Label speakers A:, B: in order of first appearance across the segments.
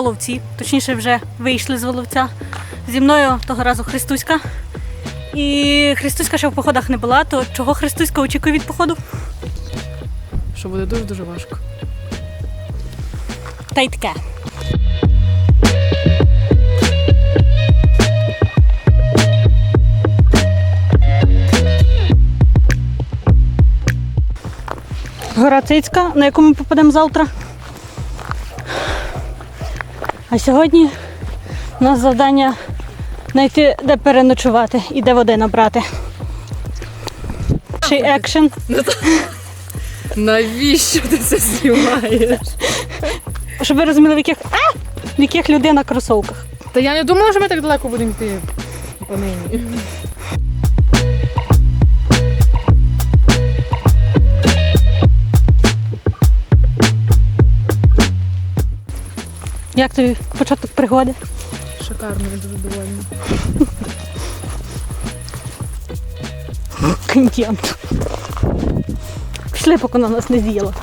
A: Воловці, точніше, вже вийшли з Воловця. Зі мною того разу Христуська. І Христуська ще в походах не була, то чого Христуська очікує від походу?
B: Що буде дуже-дуже важко.
A: Та й таке. Гора Цицька, на яку ми попадемо завтра. А сьогодні у нас завдання знайти, де переночувати і де води набрати. Чи екшен.
B: Навіщо ти це знімаєш?
A: Щоб ви розуміли, в яких, а! в яких людей на кросовках.
B: Та я не думала, що ми так далеко будемо йти по нині.
A: Як тобі початок пригоди?
B: Шикарно, я дуже довольна.
A: Контент. Пішли, поки вона нас не з'їла.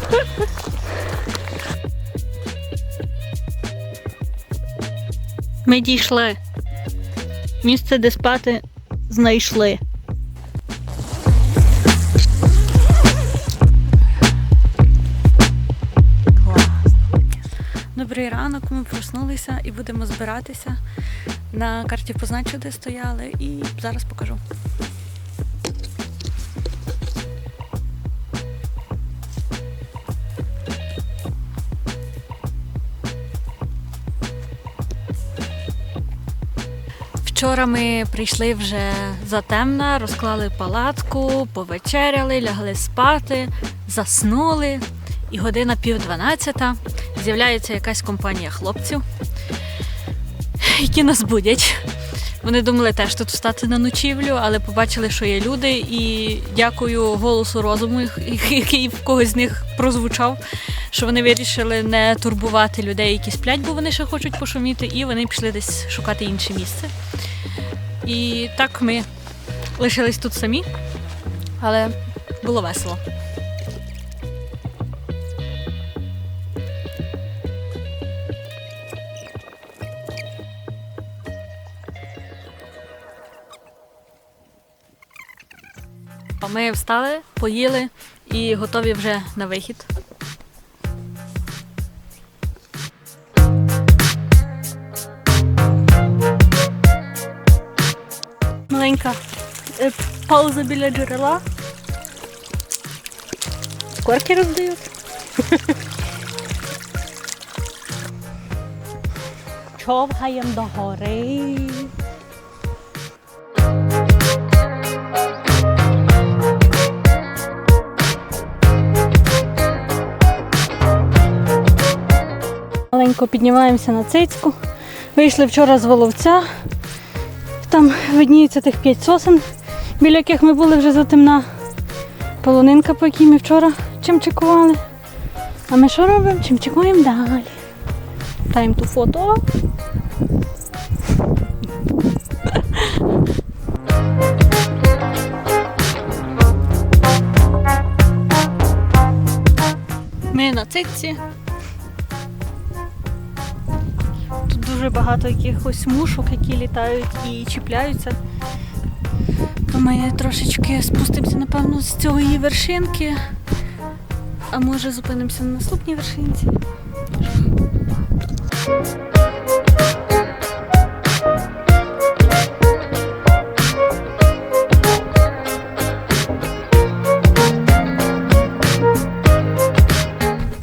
A: Ми дійшли. Місце, де спати, знайшли. Проснулися і будемо збиратися. На карті позначу, де стояли, і зараз покажу. Вчора ми прийшли вже затемна, розклали палатку, повечеряли, лягли спати, заснули. І година пів дванадцята з'являється якась компанія хлопців, які нас будять. Вони думали теж тут встати на ночівлю, але побачили, що є люди, і дякую голосу розуму, який в когось з них прозвучав, що вони вирішили не турбувати людей, які сплять, бо вони ще хочуть пошуміти, і вони пішли десь шукати інше місце. І так ми лишились тут самі, але було весело. Ми встали, поїли і готові вже на вихід. Маленька е, пауза біля джерела. Корки роздають. Човгаємо до гори. Маленько піднімаємося на цицьку. Вийшли вчора з Воловця. Там видніється тих п'ять сосен, біля яких ми були вже затемна. Полонинка, по якій ми вчора чимчикували. А ми що робимо? Чимчикуємо далі. Таємо ту фото. Ми на цитці. Дуже багато якихось мушок, які літають і чіпляються. То ми трошечки спустимося, напевно, з цієї вершинки. А може зупинимося на наступній вершинці.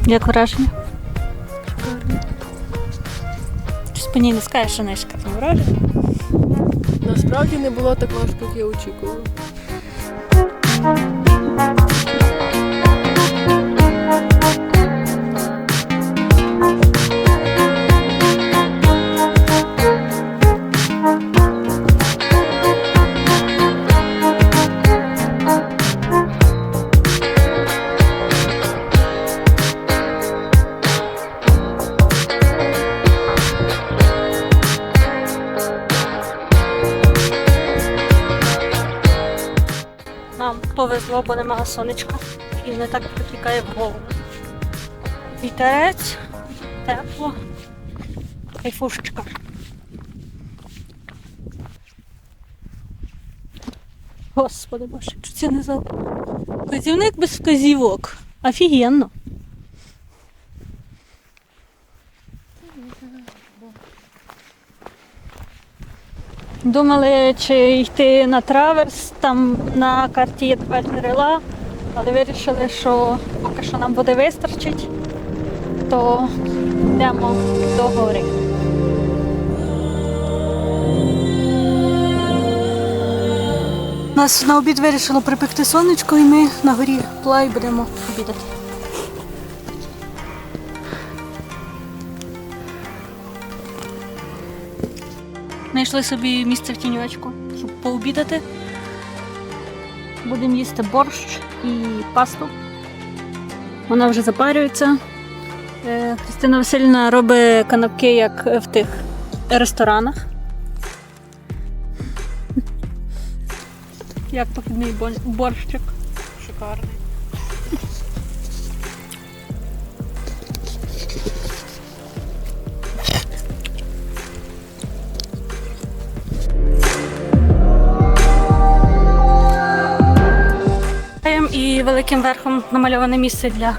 A: Як враження? По ній не скажеш, що не шикарне враження.
B: Насправді не було так важко, як я очікувала.
A: Повезло, бо немає сонечка і не так припікає в голову. Вітерець тепло. Кайфушечка. Господи боже, що це не за вказівник без вказівок. Офігенно. Думали, чи йти на траверс, там на карті є два джерела, але вирішили, що поки що нам буде вистачить, то йдемо до гори. Нас на обід вирішило припекти сонечко, і ми на горі плай будемо обідати. Знайшли собі місце в тіньочку, щоб пообідати. Будемо їсти борщ і пасту. Вона вже запарюється. Е, Христина Васильівна робить канапки, як в тих ресторанах. Як похідний борщик.
B: Шикарний.
A: Великим верхом намальоване місце для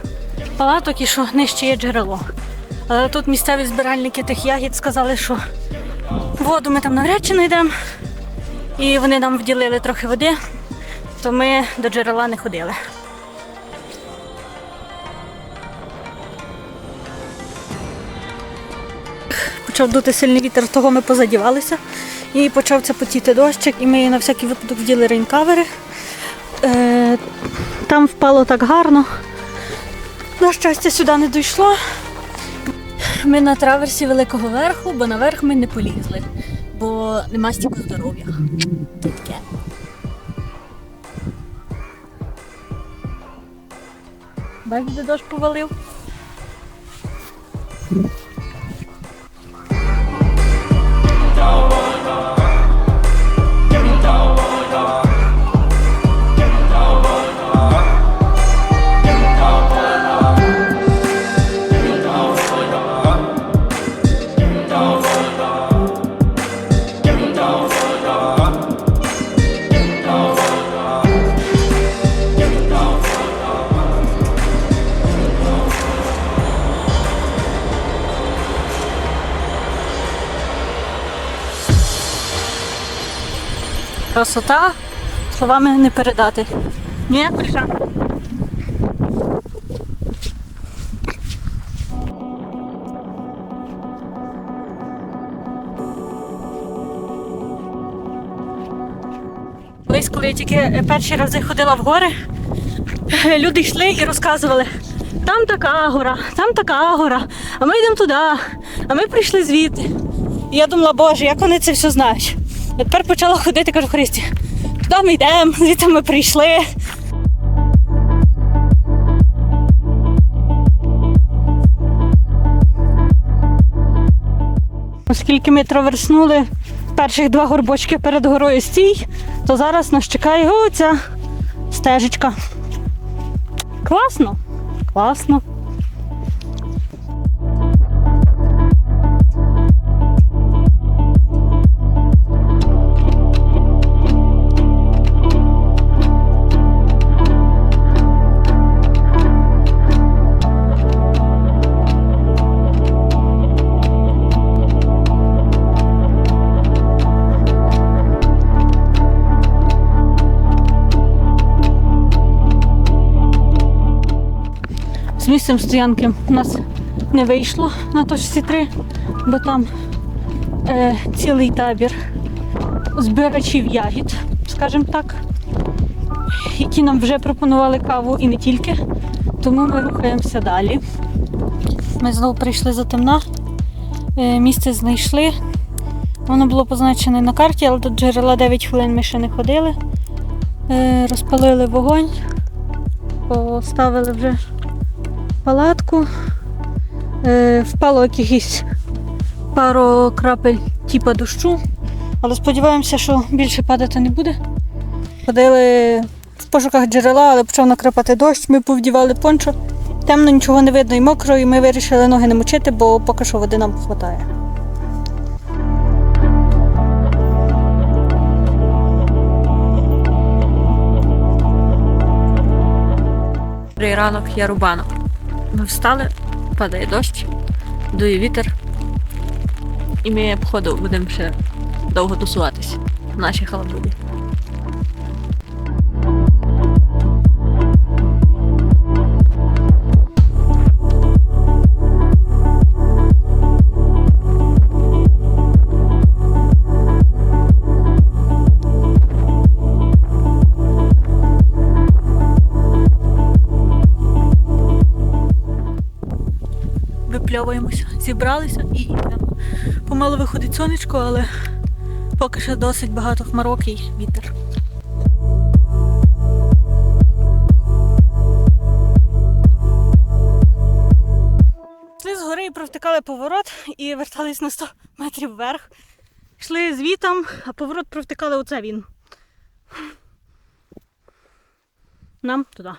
A: палаток і що нижче є джерело. Але тут місцеві збиральники тих ягід сказали, що воду ми там навряд чи знайдемо. І вони нам вділили трохи води, то ми до джерела не ходили. Почав дути сильний вітер, того ми позадівалися. І почався потіти дощик, і ми на всякий випадок вділи рейнкавери. Там впало так гарно. На щастя, сюди не дійшло. Ми на траверсі великого верху, бо наверх ми не полізли, бо нема стільки здоров'я. Таке. Бачите, дощ повалив? Красота словами не передати. Ні, Кольша? Колись, коли я тільки е, перші рази ходила в гори, люди йшли і розказували, там така гора, там така гора, а ми йдемо туди, а ми прийшли звідти. І я думала, боже, як вони це все знають. Я тепер почала ходити, кажу, Христі, туди ми йдемо, звідти ми прийшли. Оскільки ми траверснули перших два горбочки перед горою стій, то зараз нас чекає оця стежечка. Класно, класно. Місцем стоянки у нас не вийшло на точці 3, бо там е, цілий табір збирачів ягід, скажімо так, які нам вже пропонували каву і не тільки. Тому ми рухаємося далі. Ми знову прийшли за темна, е, місце знайшли. Воно було позначене на карті, але до джерела 9 хвилин ми ще не ходили. Е, розпалили вогонь, поставили вже палатку. Е, впало якихось пару крапель типа дощу, але сподіваємося, що більше падати не буде. Ходили в пошуках джерела, але почав накрапати дощ, ми повдівали пончо Темно, нічого не видно і мокро, і ми вирішили ноги не мочити, бо поки що води нам вистачає.
C: Добрий ранок, я рубанок. Ми встали, падає дощ, дує вітер. І ми, походу, будемо ще довго тусуватись в нашій халабуді.
A: Випльовуємося, зібралися і йдемо. Помало виходить сонечко, але поки що досить багато хмарок і вітер. Йшли згори і провтикали поворот і вертались на 100 метрів вверх. Йшли звітом, а поворот провтикали оце він. Нам туди.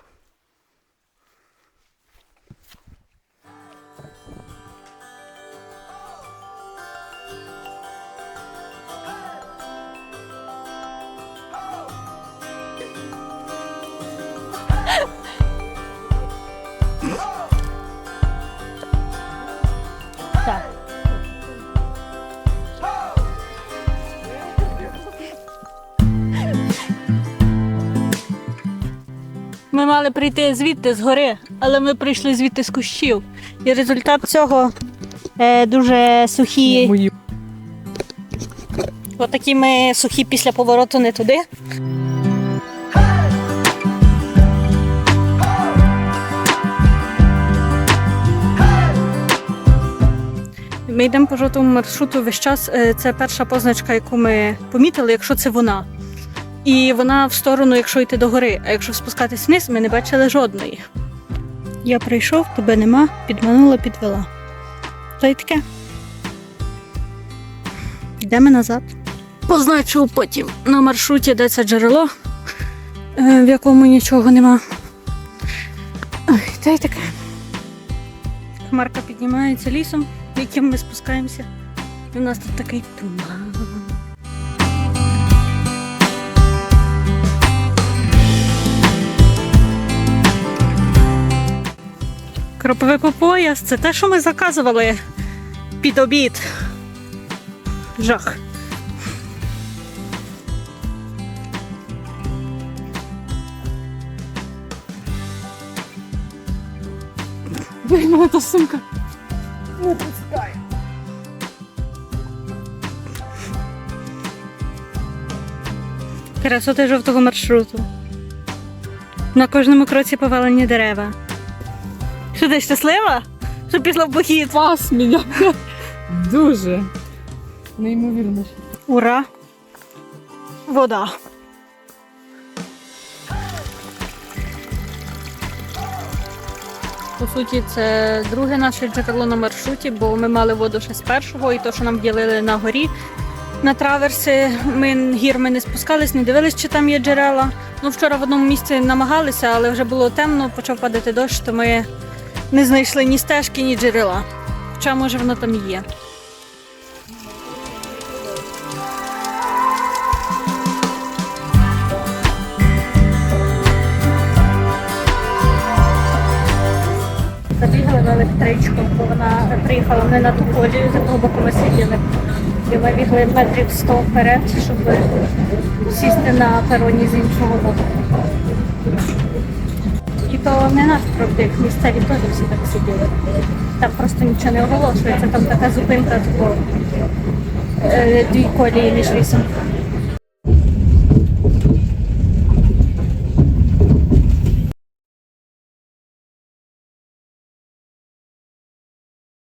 A: Мали прийти звідти з гори, але ми прийшли звідти з кущів. І результат цього е, дуже сухі.
B: Мої.
A: Отакі ми сухі після повороту не туди. Ми йдемо по жовтому маршруту весь час. Е, Це перша позначка, яку ми помітили, якщо це вона. І вона в сторону, якщо йти до гори, а якщо спускатись вниз, ми не бачили жодної. Я прийшов, тебе нема, підманула, підвела. Та й таке. Йдемо назад. Позначив потім на маршруті, де це джерело, е, в якому нічого нема. Ой, та й таке. Хмарка піднімається лісом, яким ми спускаємося. І у нас тут такий туман. Кропове по пояс це те, що ми заказували під обід. Жах.
B: Виймала та сумка.
A: Красоти жовтого маршруту. На кожному кроці повалені дерева. Що ти щаслива? Що пішла в похід?
B: Пас мене. Дуже. Неймовірно.
A: Ура! Вода. По суті, це друге наше джерело на маршруті, бо ми мали воду ще з першого, і то, що нам ділили на горі. На траверси ми гір ми не спускались, не дивились, чи там є джерела. Ну, вчора в одному місці намагалися, але вже було темно, почав падати дощ, то ми не знайшли ні стежки, ні джерела. Хоча, може, воно там є. Забігали на електричку, бо вона приїхала не на ту колію, боку ми сиділи. І ми бігли метрів 100 вперед, щоб сісти на пероні з іншого боку. То не наш правдик, місцеві теж всі так сиділи. Там просто нічого не оголошується, там така зупинка такого е, дві колії між лісом.